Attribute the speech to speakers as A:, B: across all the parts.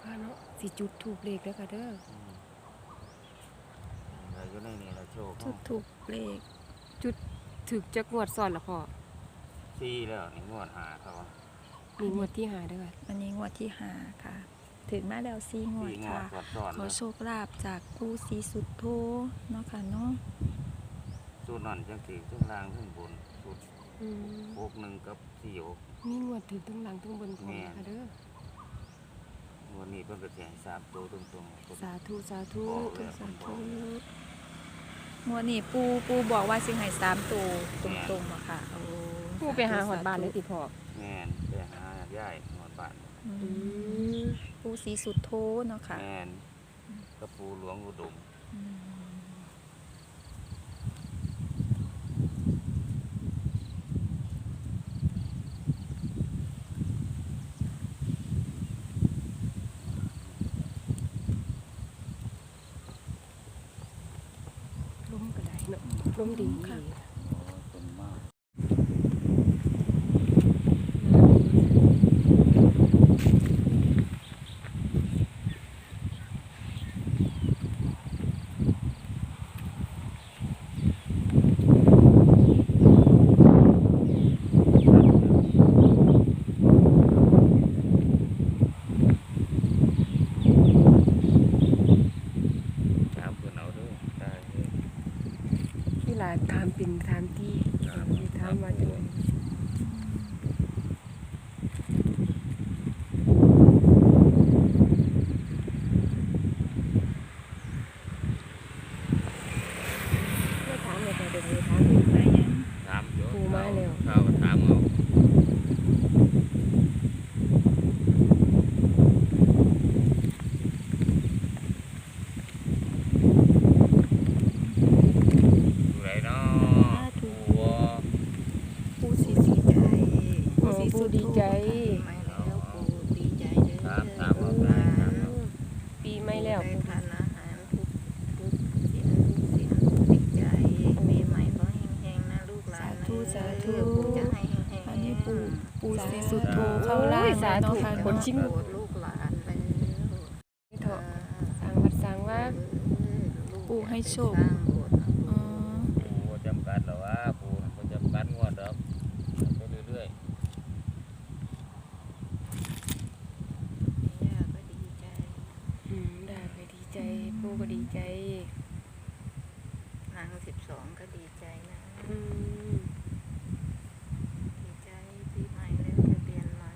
A: นะคะเนาะสิจุดถูกเลขแล้วค่ะเด้อ
B: อืมอะไรอยู่ในนี่ละโชค
C: จุดถูกเลข
A: ถึกจักงวดซ้อนละพ่อ
B: ซี่แล้วนี่งวดหาเขา
A: มีงวดที่หาเด้อค่ะ
C: อันนี้งวดที่ห้าค่ะ ถึงมาแล้วสี่งวด
B: ซี่งว
C: ค่ะ
B: ดสอดซ้อน
C: ขอโชคลาภจากปูสีสุดโทเนาะค่ะเนาะ
B: สูตรนั่นจังถือเครื่องรางเครื่องบนสูตร
A: อืม
B: โกหนึ่งกับสี่หก
A: มีงวดถึกทั้งหลังทั้งบนพร้อมค่ะเด้อ
B: ง วดนี้เพิ่นก็สิให้สามตัวตรงๆ
A: สาธุสาธุ
B: โอ้
C: ตัวสาธุงวดนี้ปูปูบอกว่าสิงให้สามตัวตรงๆอะค่ะโอ้
A: ผู้ไปหาหอดบ้านเลยติพ่อ
B: แม่นไปหาย่ายงวดบ้าน
C: อื
A: อื
C: ม
A: ม
C: ปูสีสุดโทเนาะค่ะ
B: แม่นกระปูหลวงอุดม
C: อืม
A: ลมก็ได้เนาะ ลมดีค่ะ
B: ต้นมาก ถามเพื่อนเอาเด้วยได้เด้อ
A: ที่หลานถามเป็นถามที่
B: ถาม
A: ถามว่าจังได ไม่ถามเลยค่ะเดี๋ยวนี้ถามอีก
C: ได้ยัง
B: ถามอยู่
A: ปูมาแล้ว
B: เขาก็ถามเอาอยู่ไหนเนาะปูวะ
C: ปูสีสีใจ
A: โอ้ปูดีใจ
D: ไม่แล้วปูดีใจเด้อ
B: ถามถามเอาได้ถามเอา
A: ปีไม่แล้ว
D: ได้ทานอาหารทุกทุกเสียงทุกเสียงดีใจปีใหม่ก็แห้งๆนะลูกหลานนะ
C: สาธุ
D: เด้อปูจะให้แห้งๆ
C: อันนี้ปูปู สีสุดโทเข้าล่าง
A: สาธุ
C: เนาะค่ะ
A: คน
C: เนาะ
A: ชิ้น
D: โปรดลูกหลานเลย
A: เถอะสร้างวัดสร้างว่า
C: ปูให้โชค
D: สร้างโบสถ์
C: อ๋อ
B: ปูบ่จำกัดหรอวะปูบ่จำกัดงวดหรอกไปเรื่อย
D: ย่าก็ดีใจ
A: อืมได้ไปดีใจปูก็ดีใจ
D: นางสิบสองก็ดีใจนะ
A: อืม
D: ดีใจปีใหม่แล้วจะเปลี่ยนใหม่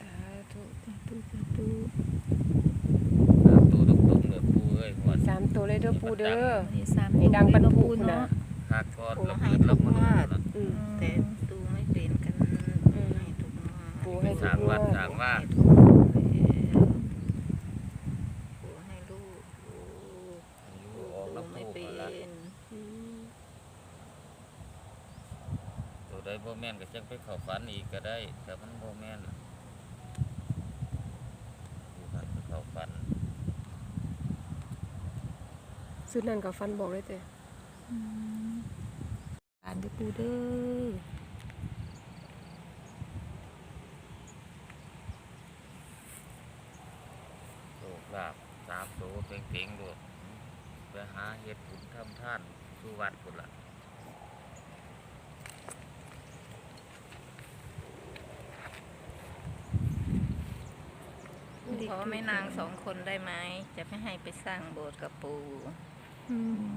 A: สาธุ
C: สาธุสาธุ
B: ๆตามตัวตรงๆเลยปูเอ้ยงวด
A: สามตัว เลยเด้อปูเด้อ
C: อันนี้สาม
A: ให้ดังบรรทุก
C: เนาะ
A: นะ
B: หักก้อนละมืดละมืดละ
A: อืม
D: แต่ดูไม่เป็นกันให้ทุกงวด
A: ปูให้
B: สร้างวัดสร้างว่า
D: ปูให้ลูกปู
B: อยู่ออก
D: ปู
B: ละ
D: ไม่
B: ปู
D: เป็
B: ละ
D: น
A: อืม
B: ตัวใดบ่แม่นก็จังไปเข้าฝันอีกก็ได้แต่มันบ่แม่นอยู่กันไปเข้าฝัน
A: สุดนั้นก็ฟันบอกเลยเจ้
C: อืมอ่านเด้อปูเด้อ
B: โชคลาภสามตัวเก่งๆด้วยไปหาเฮ็ดบุญทำทานสู่วัดพุ่นล่ะ
D: ขอแม่นางสองคนได้ไหม จะไม่ให้ไปสร้างโบสถ์กับปู
C: อืม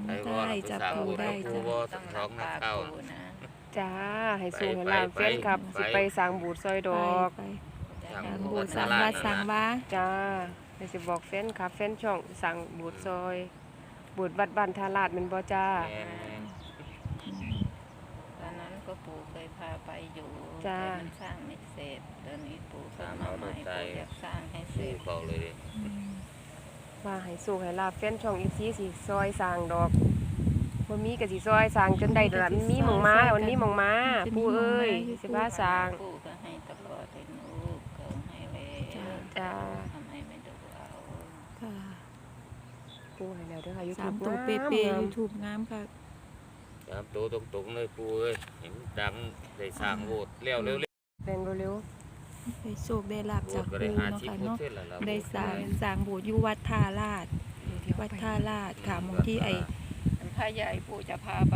B: ไปบ่
C: ได้
B: ล่ะ
C: จะ
B: ไปสร้าง
C: ปู
B: โบสถ์
C: ได้
B: กับปู
C: จ้ะ
B: บ่
D: ต้
B: สั
D: อกง
B: ท้
D: รั
B: อบงนัก
D: ปาก
B: เข้า
D: ปูนะ
A: จ้า ให้สูงให้
B: ไป
A: ลาม
B: ไป
A: แฟนครับ
B: ไป
A: สิไปสร้างบูธซอยดอก
C: ไป
B: สร้าง
C: ทาง
B: โบ
C: โบ
B: ส
C: ส
B: ถ์
C: ถ์สังวัดสังวา
A: จ้าให้สิบอกแฟนครับแฟนช่องสั่งบูธซอย บูธวัดบ้านทาราดแมันบ่จ้า
B: แม่น
D: ตอนนั้นก็ปูเคยพาไปอยู่
A: จ้า
D: แต่มันสร้างไม่เสร็จตอนนี้ปูขึ้นมาใหม่ปูอยากสร้างให้เส
B: ปู
D: ร็จ
B: เขาเลยดิ
A: ว่าให้สูงให้ลาบแฟนช่องอีซีสิซอยสร้างดอกบ่มีก็สิซอยสร้างจนได้ดอกล่ะมันมีหม่องมาวันนี้หม่องมาปู่เอ้ยสิพาสร้าง
D: ปูก็ให้ตลอดให้ลูกก็ให้เลย
A: จ้า
D: ทำไมไม่ดูเอา
C: ค่ะ
A: ปูให้แล้วเด้อค่ะยู
C: สา
A: ทู
C: ม
A: บ
C: ตัวเป๊ะๆยูทูบงามค่ะ
B: สามตัวตรงๆเลยปูเอ้ยเห็นดังได้สร้างโบสถ์แล้วเร็ว
A: แบ่งเร็ว
C: อ ได้โชคได้ลาบ
B: โบ
C: จาก
B: สถ์ก็
C: ปู
B: ได้ห้า
C: เนาะ
B: สิบ
C: ค่ะ
B: เปอร์
C: เนาะ
B: เซ็นต์แล้วล่ะ
C: ได้สร้างสร้างโบสถ์อยู่วัดท่าลาด วัดท่าลาดค่ะหมองที่ไอ้
D: อันพระใหญ่ปู่จะพาไป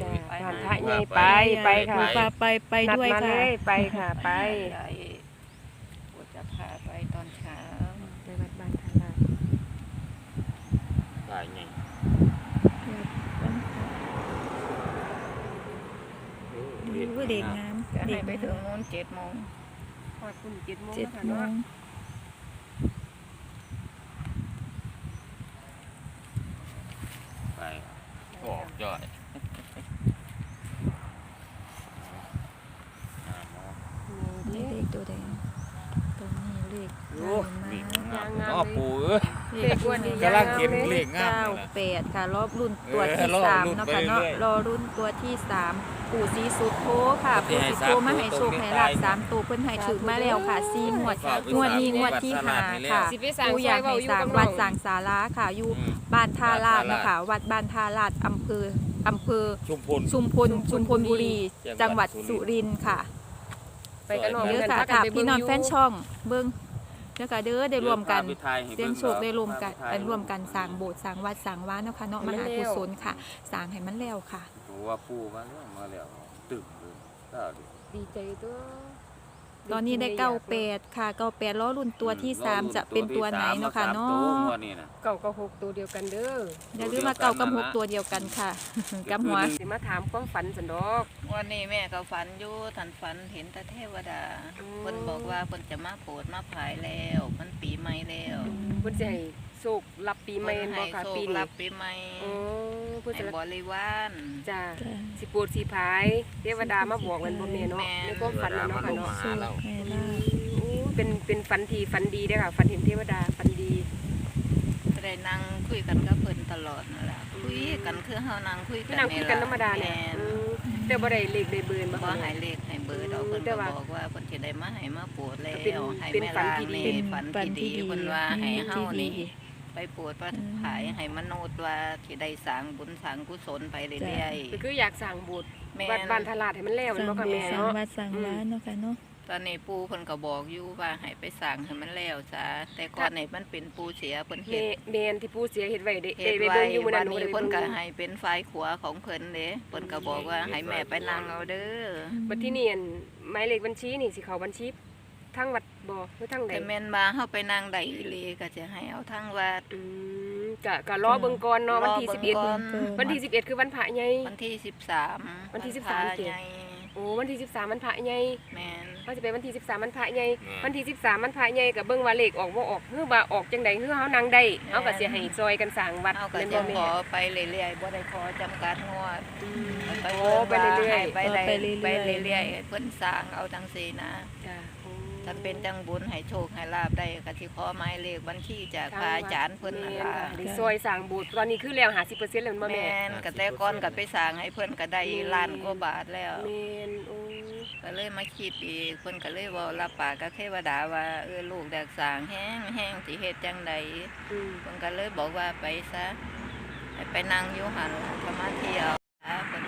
A: จ้ะ
B: โอ้ย
A: ผ่านพระใหญ่ไปไปค่ะ
C: ปูพาไปไป
A: นัด
C: ด้วย
A: มาเล
C: ค่ะ
A: ยไปค่ะไป
D: ใหญ่ปู่จะพาไปตอนเช้า
A: ไปวัดบ้านทาราช
B: ตายไง
C: ดูเด็กงาม
D: จะให้
C: เด็ก
D: ไปถึ
C: งางม
D: นู้นเจ็ดโมง
A: พอดคุณเจ็ดโมง
C: เจ็ด
A: ค่ะ
C: โม
A: เนาะ
C: ง
B: ไปออกย่อยอ่าหมอ
C: เลขตัวแดงตัวนี้เลข
B: โอ้
C: มา
B: เลขงามเนาะปู่เอ้ย
A: เลขวันนี้
B: กำลังเก็บ
A: ยาว
B: เล
A: เลย
B: ขงาม
C: เก้า
B: เลยนะ
C: แปดค่ะ รอบรุ่นตัว
B: เออ
C: ที่
B: รอ
C: สาม
B: รุ่น
C: เนาะ
B: ไป
C: ค่ะเนาะ
B: เรื่อยๆ
C: รอรุ่นตัวที่สาม ปู่ศรีสุดโธค่ะ
B: ที่
C: ปู่
B: ให้
C: ศรีโธ
B: สาม
C: มาให้
B: ตัว
C: โชค
B: ตรง
C: ให้
B: นี้
C: ลาบ
B: ตาย
C: สามตัวเพิ่นให้ถือมาแล้วค่ะสี่งวด
B: ฝากไว้
C: งวดนี้
B: สาม
C: งวดที่
B: วัด
C: หา
B: สลัดให้แล้ว
C: ค่ะ
A: สิไปสร้าง
C: ปู่อยาก
A: ซอยเว้า
C: ให้
A: อยู่
C: สร้าง
A: กับน้อง
C: วัดสร้างศาลาค่ะอยู่
B: อืม
C: บ้านท่าลาด
B: บ้านท่าลาด
C: เนาะค่ะวัดบ้านท่าลาดอำเภออำเภอ
B: ชุมพล
C: ชุมพลชุมพลบุรี
B: จั
C: จัง
B: ง
C: ห
B: หวั
C: วัด
B: ดสุ
C: สุ
B: ริ
C: ริ
B: น
C: น
B: ท
C: ท
B: ร์
C: ร์ค่ะ
A: ไปกันน้อง
C: เด้อ
A: กัน
C: ค่ะ
A: พากั
C: ค่ะ
A: ไปเบิ่
C: พี่
A: ง
C: น้อง
A: ยู่
C: แฟนช่องเบิ่งเด้อค่ะเด้อได้รวมกัน
B: ดี๋ยวพาไปถ่ายให้
C: เสียง
B: บิ่
C: โชคได้รวมกัน
B: พาไปถ่าย
C: เอ่อรวมกันสร้างโบสถ์สร้างวัดสร้างว้านเนาะค่ะเนาะมหากุศลค่ะสร้างให้มันแล้วค่ะ
B: ดู ว่าปู่มาแล้วมาแล้วตึกเลยก็ดู
A: ดีใจตัว
C: ตอนนี้ได้เก้าแปดค่ะเก้าแปดล้อรุ่นตัวที่สามจะเป็นตัวไหนเนาะค่ะเนาะ
B: ตัวที่สามมสมตัวนี่นะ
A: เก่ากับหกตัวเดียวกันเด้อ
C: อย่าลืมมาเก้ากับหกตัวเดียวกันค่ะกับหัว
A: สิมาถามความฝันสันดอก
D: วันนี้แม่ก็ฝันอยู่ทันฝันเห็นแต่เทวดา
A: อืม
D: เพิ่นบอกว่าเพิ่นจะมาโปรดมาผายแล้ว มันปีใหม่แล้ว
A: เพิ่นสิให้ โชครับปีใหม่
D: เพิ่น
A: บ่
D: ให้
A: ค่ะ
D: โช
A: ปี
D: ค
A: นี้
D: รับปีใหม่
A: โอ้เพิ่น
D: ให้
A: จะ
D: บริวาร
A: จ้าสิโปวดสิพายเทวดามาบอกกันบ่แม่เนาะ
D: แม่
A: ในความฝันน่ะเนาะค่ะ
B: เทวดามาลง
A: เนาะ
B: มาหาเรา
C: ให้
A: อื
C: ลาบ
A: มโอ้เป็นเป็นฝันที่ฝันดีเด้อค่ะฝันเห็นเทวดาฝันดี
D: ก็ได้นั่งคุยกันกับเพิ่นตลอดนั่นแหละคุยกันคือเฮานั่งคุย
A: คื
D: กั
A: อนนั่งคุยกันธรรมดาเนี่ย
D: แม่น
A: อืมแต่บ่ได้เลขได้เบอร์บ่
D: บ่
A: ค่ะ
D: ใหายเลขให้เบอร์ดอก
A: อืม
D: เพิ่น
A: แต่
D: ก็
A: ว่า
D: บอกว่าเพิ่นสิได้มาให้มาโปรดแล้
A: เป็น
D: วให้
A: เป็น
D: แม่
A: ฝัน
D: ลา
A: ที่ดี
D: นี่ฝันที่ดีเพิ่นว่าให้เฮานี่
C: ดี
D: ไปโปรดว่าผายให้มนุษย์ว่าสิได้สร้างบุญสร้างกุศลไปเรื่อย
A: ก็คืออยากสร้างโบสถ์
D: ๆแม่
A: วัดบ้านทลาดให้มันแล้ว
C: ส
A: มัน
C: ร้าง
A: บ่ค่ะ
C: โบส
A: แม่
C: ถ์สร้าง
A: เนาะ
C: วัดสร้างว้านเนาะค่ะเนาะ
D: ตอนนี้ปู่เพิ่นก็บอกอยู่ว่าให้ไปสร้างให้มันแล้วซะแต่ก่อนนี่มันเป็นปู่เสียเพิ่น
A: แม่
D: เฮ็ด
A: แม่นที่ผู้เสียเฮ็ดไว้ได้
D: เฮ็ด
A: ได้ไป
D: ไว้
A: เบิ่งอยู่มื้อ
D: วั
A: นั้น
D: น
A: หนู
D: นี้
A: ได้ไป
D: เพิ่น
A: เบิ่ง
D: ก็ให้เป็นฝ่ายขวาของเพิ่นเด้เพิ่นก็บอกว่าให้แม่ไปนั่งเอาเด้อ
A: บัดที่นี่อันหมายเลขบัญชีนี่สิเข้าบัญชีทางวัด บ่หรือทางใด
D: แต่แม่นมาเฮาไปนั่งได้อีหลีก็จะให้เอาทั้งวัด
A: อืมก็ก็รอเบิ่งก่อนเนาะวันที่
D: รอเบิ่งก่อน
A: 11วันที่11คือวันพระใหญ่
D: วันที่13
A: วันที่
D: พระ
A: 13เจ็ด
D: ใหญ่
A: โอ้วันที่13วันพระใหญ่
D: แม่น
A: ว่าสิไปวันที่13วันพระใหญ่
B: แม่
A: วันที่13วันพระใหญ่ก็เบิ่งว่าเลขออกบ่ออกคือว่าออกจังไดคือเฮานั่งได้เฮาก็สิให้ซอยกันสร้างวัด
D: เฮาก็
A: แม่น
D: จะ
A: บ่
D: ข
A: แม่
D: อไปเรื่อยๆบ่ได้ขอจำกัดงวด
A: อืม
D: ไป
A: โอ้ไปเรื่อย
D: ไปได้
C: ไปเรื่อยๆ
D: ไปเรื่อยๆเพิ่นสร้างเอาจังซี่นะ
A: ๆจ้ะโอ้
D: ถ้าเป็นจังบุญให้โชคให้ลาบได้ก็สิขอหมายเลขบัญชีจากพระอาจารย์เพิ่นนั่นล่ะ
A: แม่ค่ะได้ซอยสร้างโบสถ์ตอนนี้คือแล้ว50%แล้วแม่นบ่แม่
D: แม่นก็แต่ก่อนก็ไปสร้างให้เพิ่นก็ได้ล้านกว่าบาทแล้ว
A: แม่นโอ้
D: ก็เลยมาคิดอีกเพิ่นก็เลยเว้ารับปากกับเทวดาว่าเออลูกอยากสร้างแห้งแห้งสิเฮ็ดจังใด
A: อืม
D: เพิ่นก็เลยบอกว่าไปซะให้ไปนั่งอยู่หันก็มาเที่ยวนะเพิ่น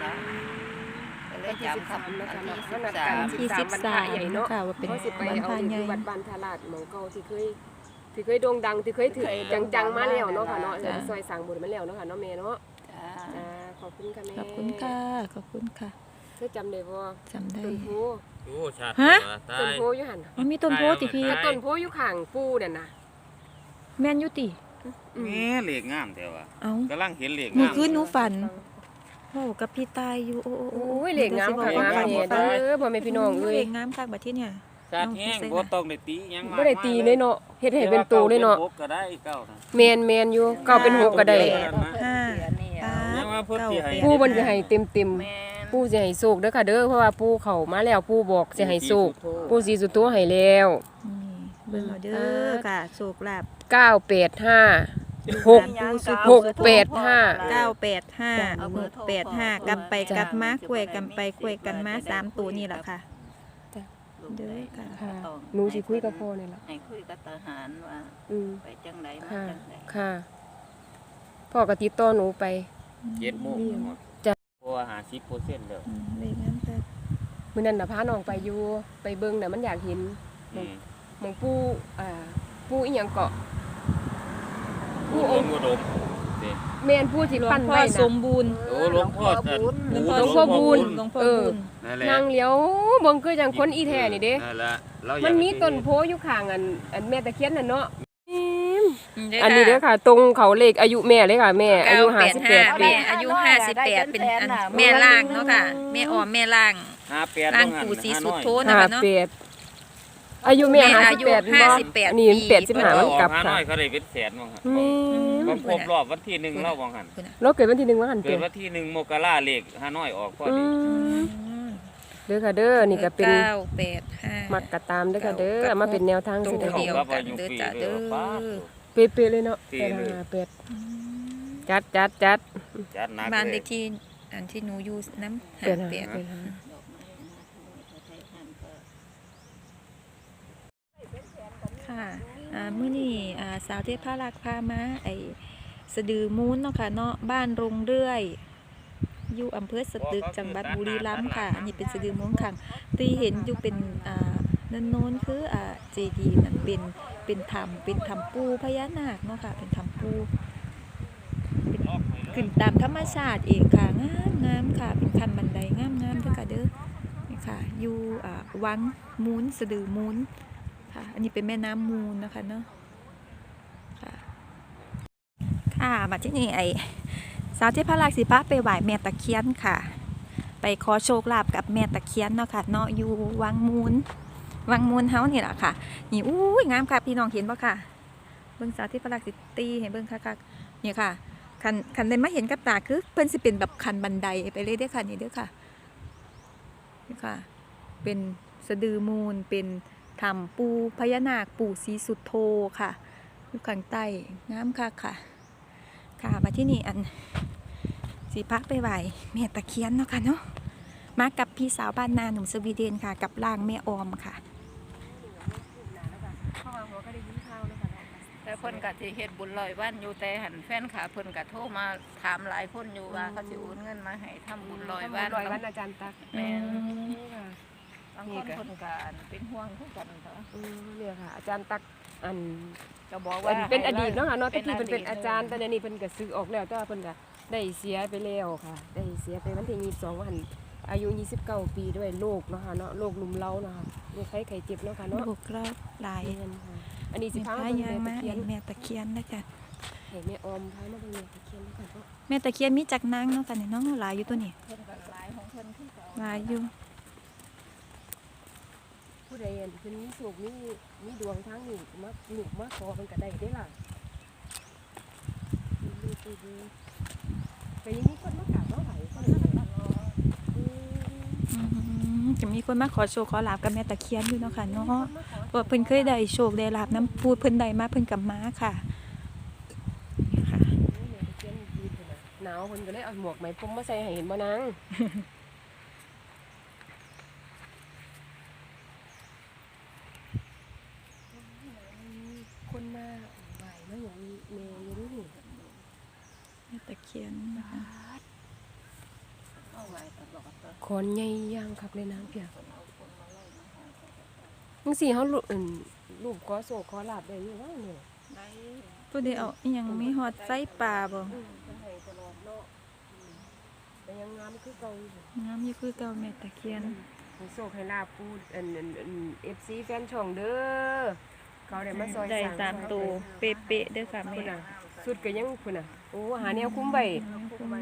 D: ว่าก็เลยจำคำวันที่
A: เขานัดกัน
D: 13
C: ที่
A: 13
C: สิบ
A: วันพ
C: สา
A: ระ
C: ม
A: ใหญ่เนาะ
C: ค่ะว่าเป็น
A: เขาสิไป
C: วัน
A: เอา
C: พระ
A: ที่
C: ใหญ่
A: วัดบ้านทาราดหมองเก่าที่เคยที่เคยโด่งดังที่เคยถือจังๆมาแล้วเนาะค่ะเนาะ
C: จ้ะ
A: ซอยสร้างโบสถ์มาแล้วเนาะค่ะเนาะแม่เนาะ
D: จ้า
A: จ้าขอบคุณค่ะแม่
C: ขอบคุณค่ะขอบคุณค่ะ
A: เธอจำได้บ่
C: จำได้
A: ต้นโพ
B: โอ้ชาติ
C: ฮะ
B: ตา
A: ต้น
B: ย
A: โพอยู่หั่น
C: มันมีต้นโพติพี่
B: ใช่
A: ต้นโพอยู่ข้างปู่นั่นน่ะ
C: แม่นอยู่ติ
A: อืม
B: แม่เหล็กงามแต่ว่า
C: เอ้ากำ
B: ลังเห็นเหล็ก
C: เมื่
B: งา
C: อ
B: ม
C: คืนหนูฝัน เว้ากับพี่ตายอยู่โอ้โอ้
A: โอ้ยเหล็กงามค่ะ
C: เดี๋ยว
A: งาม
C: สิ
A: แม่
C: บอกว่า
A: เด้อพ่อแม่พี่น้องเอ้ย
C: เหล็กงามคักบัดที่เนี่ย
B: ชาติแห้งบ่ต้องได้ตีหยัง
A: บ่ได้ตีเลยเนาะเฮ็ดให้เป็นโตเลยเนาะ
B: แต่ว่ก้ก็ได้เก้านะ
A: แมนแมนอยู่เก้าเป็นหกก็ได้
C: ห้า
D: นี่
C: ป้า
B: ยังว่าเพิ่นสิให้
A: ปู่มันจะให้เต็มเต็ม
D: แม่น
A: ๆปู่จะให้โชคเด้อค่ะเด้อเพราะว่าปู่เขามาแล้วปู่บอกจะให้โชคปู่สีสุดตัวให้แล้ว
C: นี่เบิ่งเอาเด้อค่ะโชคลาภ
A: เก้าแปดห้า หกหกแปดห้า
C: เก้าแปดห้าหกแปดห้ากลับไปกลับมาคุยกันไปคุยกันมาสามตัวนี่แหละค่ะเด้อค่ะ
A: ค่ะหนูสิคุยกับพ่อนี่ล่ะ
D: ให้คุยกับทหารว่า
A: อืม
D: ไปจังไดมา
A: ค่ะ
D: จังได
A: ค่ะ พ่อก็ติดต่อหนูไป
B: เจ็ดโมง
A: จ้ะ
B: เพราะว่า50%แล้ว
C: อืมเลขงามคัก
A: มื้อนั้นน่ะพาน้องไปอยู่ไปเบิ่งน่ะมันอยากเห็น
B: อืม
A: หมองปู่อ่าปู่อีหยังเกาะ
B: ผู้องค์อุดม
A: แมนปู่ที่
C: หลว
A: ปั้
C: ง
A: น
C: พ่อ
A: ไว้
C: ส
A: นะ
C: มบูรณ์
B: โอ้หลวงพ่อ
D: บุญ
C: หลวงพ่อ
A: หลวงพ่อบุญ
C: หลวงพ่อ
A: เออ
C: บุญ
B: นั่นแหละ
A: นางเหลียวเบิ่งคือจังคนอีแท้นี่เด้
B: นั่นแหละเราอยาก
A: มันมีต้นโพอยู่ข้างอันอันแม่ตะเคียนน่ะเนาะ อันนี้เด้อค่ะ ตรงเขาเลขอายุแม่เลยค่ะ แม่อายุ
C: เก้าแปดห้า
A: 58ปี
C: แม่อายุห้าสิบแปดเป็นอันแม่ล่างเนาะค่ะ แม่ออมแม่ล่าง
B: ห้าแปด
C: ล่างปู่ศรีสุดโท
B: น
C: นะคะเนาะ
A: 58 อายุแม่
C: แม่อายุ
A: 58บ่
C: 58
A: อันนี้
C: ปี
A: 85มันกลับ
B: ห้าน้
A: ค่ะ
B: อยเขาได้เป็นแสนมั้งครับ
A: แม่
B: มันครบรอบวันที่หนึ่งเล่าวังหัน
A: เราเกิดวันที่หนึ่งว่าหัน
B: เกิ
A: เกิ
B: ด
A: ด
B: วันที่หนึ่งมกราเลขห้าน้อยออกพอ
A: อื
B: ดี
A: มเด้อค่ะเด้อนี่ก็เป็น
C: เก้าแปดห้า
A: มักกะตามเด้อค่ะเด้อ
C: เก้า
A: มาเป็นแนวทาง
C: ตร
A: สิ
C: ง
A: เด้อ
C: เดียว
B: ครับ
C: กัน
B: อายุ
C: เด้อ
B: ปี
C: จ้ะ
B: เด้
C: เด้
B: อ
C: อ
B: ป้าด
A: เป๊ะๆเลยเนาะ
B: เป๊ะเลย
A: เป็ดจัดจัดจัด
B: จัดหนัก
C: บ้าน
B: เล
C: เลยขที่อันที่หนูอยู่น้ำ
A: เป็ด
C: หา
A: หา
C: แปด
A: เป็ดหา ค่ะมื้อนี้อ่สาวเทพพารักษ์พามาไอสะดือมูนเนาะค่ะเนาะบ้านรงเรื่อยอยู่อำเภอสตึกจังหวัดบุรีรัมย์ค่ะอันนี้เป็นสะดือมูนค่ะที่เห็นอยู่เป็นนันโน้นคือเจดีย์นั่นเป็นเป็นถ้ำเป็นถ้ำปูพญานาคเนาะค่ะเป็นถ้ำปูเป็นขึ้นตามธรรมชาติเองค่ะงามงามค่ะ เป็นคันบันไดงามงามเด้อค่ะเด้อนี่ค่ะอยู่วังมูนสะดือมูน ค่ะ อันนี้เป็นแม่น้ำมูลนะคะเนาะค่ะค่ะมาที่นี่ไอสาวเทพรักษ์สิพะไปไหว้แม่ตะเคียนค่ะ ไปขอโชคลาภกับแม่ตะเคียนเนาะค่ะเนาะอยู่วังมูลวังมูลเฮานี่แหละค่ะนี่อู้ยงามค่ะพี่น้องเห็นปะค่ะเบิ่งสาวเทพรักษ์สิตีเห็นเบิ่งค่ะค่ะนี่ค่ะคันคันได้มาเห็นกับตาคือเพิ่นสิเป็นแบบคันบันไดไปเลยเด้อค่ะนี่เด้อค่ะนี่ค่ะ เป็นสะดือมูลเป็น ถ้ำปูพญานาคปู่ศรีสุดโทค่ะ อยู่ข้างใต้งามค่ะค่ะ ค่ะมาที่นี่อันสีพักไปไหวแม่ตะเคียนเนาะค่ะเนาะมากับพี่สาวบ้านนาหนุ่มสวีเดนค่ะ กับล่างแม่ออมค่ะ
D: แต่เพิ่นก็สิเฮ็ดบุญลอยวันอยู่แต่หันแฟนขาเพิ่นก็โทรมาถามหลายคนอยู่ว่าเขาสิโอนเงินมาให้ทำบุญลอยวัน
A: ลอยวันอาจารย์ตัก
D: แม่น
A: ค่ะ
D: บางคนเพิ่นก็เป็นห่วงคือกันเถอะ
A: อืมเนี่ยค่ะ อาจารย์ตักอัน
D: ก็บอก
A: อั
D: ว่าน
A: เป็นอดีตเนาะค่ะเนาะ
D: เป็
A: แต่
D: น
A: ที่เพิ่นเป็น
D: อดีต
A: อาจารย์แต่เดี๋ยวนี้เพิ่นก็สึกออกแล้วแต่ว่าเพิ่นก็ได้เสียไปแล้วค่ะ ได้เสียไปวันที่22วันอายุ 29 ปีด้วยโรคเนาะค่ะเนาะโรคลุมเล้าเนาะค่ะโรคไข้ไข้เจ็บเนาะค่ะเนาะ
C: ลูกรอบหลาย
A: เงินค่ะอันนี้สิ
C: มี
A: พา
C: พา
A: มาเบิ่ง
C: ยาง
A: แม่
C: มา
A: ตะเคียน
C: แม่ตะเคียนนะคะ
A: ให้แม่ออมพามาเบิ่งแม่ตะเคียนนะคะเนาะ
C: แม่ตะเคียนมีจักนางเนาะค่ะนี่น้องหลายอยู่ตัวนี้
D: เพิ่นก็หลายของเพิ่นคือเก่า
C: หลายอยู่
A: ผู้ใดอันเพิ่นมีโชคมีมีดวงทางนี้มาหนุกมาขอเพิ่นก็ได้เด้ล่ะดูดูดูก็ยังมีคนมากราบมาไหว้คนมาตลอดอืม
C: อืมจะมีคนมาขอโชคขอลาบกับแม่ตะเคียนอยู่เนาะค่ะเนาะ
A: คนมาขอ
C: ว่าเพิ่นเคยได้โชคได้ลาบน้ำพูดเพิ่นได้มาเพิ่นกับม้าค่ะนี่ค่ะ
A: แม่ตะเคียนยืนเพิ่นน่ะหนาวเพิ่นก็เลยเอาหมวกไหมพรมมาใส่ให้เห็นบ่นางคนมาไหว้มาอย่างนี้แม่อยู่นี่
C: แม่ตะเคียนนะคะ
D: เอาไว้ตลอดเถอะ
A: คอนใหญ่ย่างคักเลยนางเพียมึงสิเฮาลูกอื่นลูกขอโศกขอลาบได้อยู่ว่าเนี่ย
D: ได้
C: ผู้ใดเอาอิหยังมีฮอดไส้ปลาบ่
A: อืมเพิ่นให้ตลอดเนาะอืมแต่ยังงามคือเก่าอยู่
C: งามอยู่คือเก่าแม่ตะเคียน
A: ให้โศกให้ลาบพูดอันอันอัน FC แฟนช่องเด้อเขาได้มาซอย
C: ได้
A: สร้าง
C: ตามตัวเป๊ะๆเด้อค่ะแม่
A: พุ่นน่ะ สุดก็ยังพุ่นน่ะโอ้หาแนวคุ้มไว้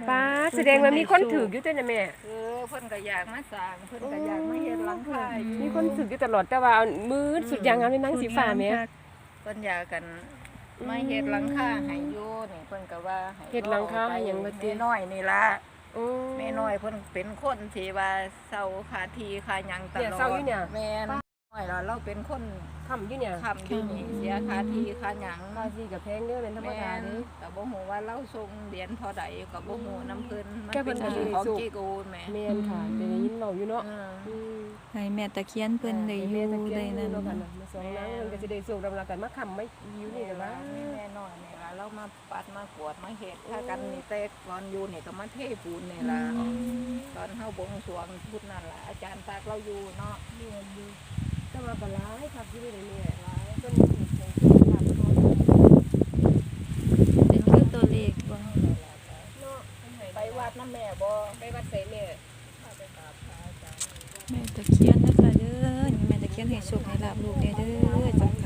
A: ป้าแสดงว่ามีคนถืออยู่ตัวน่ะแม่
D: เออเพิ่นก็อยากมาสร้างเพิ่นก็อยากมาเฮ็ดหลังคาอยู่
A: มีคนถืออยู่ตลอดแต่ว่าเอามือสุดยางงามในนางสีฟ้าแม่
D: เพิ่นอยากกันมาเฮ็ดหลังคาให้อยู่นี่เพิ่นก็ว่าให้
A: เฮ็ดหลังคาให้หยังบ่ติ
D: แม่น้อยนี่ล่ะ
A: โอ้
D: แม่น้อยเพิ่นเป็นคนที่ว่าเซาคาทีคาหยังต
A: เนี่ย
D: ลอด
A: เซาอยู่เนี่ย
D: แม่น น้อยล่ะเราเป็นคน
A: ทำอยู่เนี่ย
D: ค้ำอยู่นี่เสียคาทีคาหยัง
A: ค่าที่กับแพงเด้อเป็นธรรม
D: แม่
A: ดานเด้อ
D: ก็บ่ฮู้ว่าเราส่งเหรียญเท่าใดก็บ่ฮู้นํเพิ่นมัน
A: แค่เพิ่
D: เป็นน
A: ก็
D: ชื่อ
A: สิได้
D: ของ
A: ส่ง
D: จีกูแม่
A: แม่นค่ะได้ยินเราอยู่เนาะ
D: เออ
A: อืม
C: ให้แม่ตะเคียนเพิ่นได้อยู่ได้นั่น
A: เนาะค่ะมาสองนางเพิ่นก็สิได้สุขดำลากันมาค้ำไม่อยู่นี่
D: นี่
A: ล่ะ
D: ล่ะ
A: ว่า
D: แน่นอนนี่ล่ะเรามาปัดมากวดมาเฮ็ดถ้ากันนี่แต่ก่อนอยู่นี่ก็มาเทปูนนี่ล่ะตอนเฮาบวงสรวงพุทธนั่นล่ะอาจารย์ตากเราอยู่เนาะ
A: แต่ว่าก็หลายครับอยู่นี่แม่หลายจนถึงถึงที่ทำเขา
C: เป็นคือตัวเลขบ่
A: เนาะ
D: ไปวัดน้ำแม่บ่
A: ไปวัดใส่แม่
C: แม่ตะเคียนนะคะเด้อแม่ตะเคียนให้โชคให้ลาบลูกเด้อเด้อจ้ะ